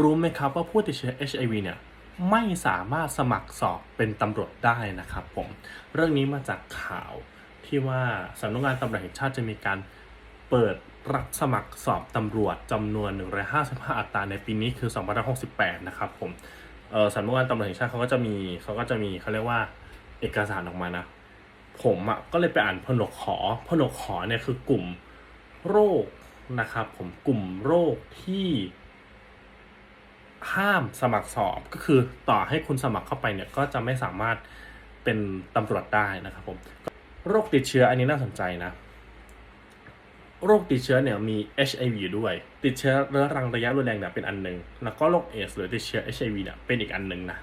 รู้ไหมครับว่าผู้ติดเชื้อ HIV เนี่ยไม่สามารถสมัครสอบเป็นตำรวจได้นะครับผมเรื่องนี้มาจากข่าวที่ว่าสำนักงานตำรวจแห่งชาติจะมีการเปิดรับสมัครสอบตำรวจจำนวน 155 อัตราในปีนี้คือ2568 นะครับผมสำนักงานตำรวจแห่งชาติเขาก็จะมีเขาก็จะมีเขาเรียกว่าเอกสารออกมานะ ผมอะก็เลยไปอ่านผนกขอผนกขอเนี่ยคือกลุ่มโรคนะครับผมกลุ่มโรคที่ ห้ามสมัครสอบก็คือต่อให้คุณสมัครเข้าไปเนี่ยก็จะไม่สามารถเป็นตำรวจได้นะครับผมโรคติดเชื้ออันนี้น่าสนใจนะ โรคติดเชื้อเนี่ยมี HIV ด้วย ติดเชื้อเรื้อรังระยะรุนแรงเนี่ยเป็นอันหนึ่งแล้วก็โรคเอสหรือติดเชื้อ HIV เนี่ยเป็นอีกอันหนึ่งนะ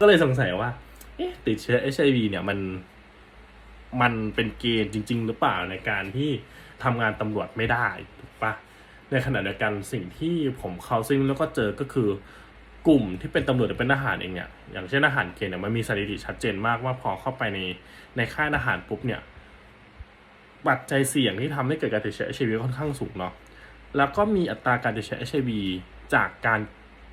ก็เลยสงสัยว่าเอ๊ะติดเชื้อ HIV เนี่ยมันมันเป็นเกณฑ์จริง ๆ หรือเปล่าในการที่ทำงานตำรวจไม่ได้ถูกปะ ในขณะเดียวกันสิ่งที่ผมเขาซึ่งแล้วก็เจอก็คือกลุ่มที่เป็นตำรวจหรือเป็นทหารเองเนี่ยอย่างเช่นทหารเกณฑ์เนี่ยมันมีสถิติชัดเจนมากว่าพอเข้าไปในในค่ายทหารปุ๊บเนี่ยปัจจัยเสี่ยงที่ทำให้เกิดการติดเชื้อ HIV ค่อนข้างสูงเนาะแล้วก็มีอัตราการติดเชื้อ HIV จากการ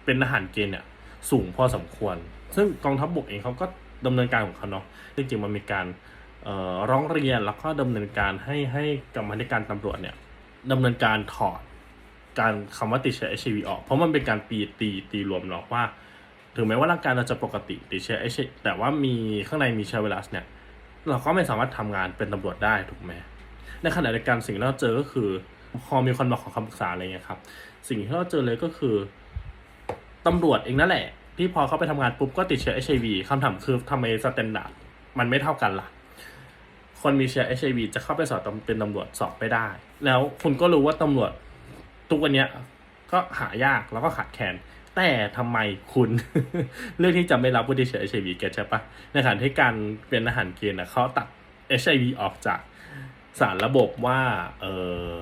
เป็นทหารเกณฑ์เนี่ยสูงพอสมควร ซึ่งกองทัพบกเองเขาก็ดำเนินการของเขาเนาะจริงๆมันมีการเอ่อร้องเรียนแล้วก็ดำเนินการให้ให้กรรมธิการตำรวจเนี่ยดำเนินการถอด การคำว่าติดเชื้อ HIV ออก เพราะมันเป็นการตีตีตีรวมเนาะว่า ถึงแม้ว่าร่างกายเราจะปกติติดเชื้อ HIV แต่ว่ามีข้างในมีเชื้อไวรัสเนี่ย เราก็ไม่สามารถทำงานเป็นตำรวจได้ถูกไหมในขณะเดียวกันสิ่งที่เราเจอก็คือพอมีคนมาขอคำปรึกษาอะไรเงี้ยครับ สิ่งที่เราเจอเลยก็คือตำรวจเองนั่นแหละ ที่พอเขาไปทำงานปุ๊บก็ติดเชื้อ HIV คำถามคือทำไมสแตนดาร์ดมันไม่เท่ากันล่ะ คนมีเชื้อ HIV จะเข้าไปสอบเป็นตำรวจสอบไม่ได้ แล้วคุณก็รู้ว่าตำรวจ ทุกวันนี้ก็หายากแล้วก็ขาดแคลนแต่ทำไมคุณเลือกที่จะไม่รับผู้ติดเชื้อ HIV แกใช่ปะในขณะที่การเป็นอาหารเกณฑ์นะเขาตัด HIV ออกจากสารระบบว่าเออ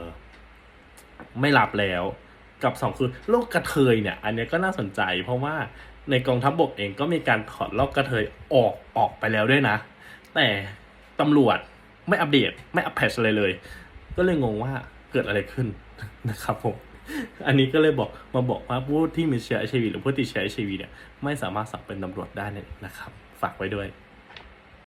ไม่รับแล้วกับสองคือโรคกระเทยเนี่ย อันนี้ก็น่าสนใจเพราะว่าในกองทัพบกเองก็มีการถอดโรคกระเทยออกออกไปแล้วด้วยนะ แต่ตำรวจไม่อัปเดตไม่อัปเดตอะไรเลย ก็เลยงงว่า เกิดอะไรขึ้นนะครับผมอันนี้ก็เลยบอกมาบอกว่าผู้ที่มีเชื้อไอชีวีหรือผู้ติดเชื้อ HIV เนี่ยไม่สามารถสับเป็นตำรวจได้นะครับ ฝากไว้ด้วย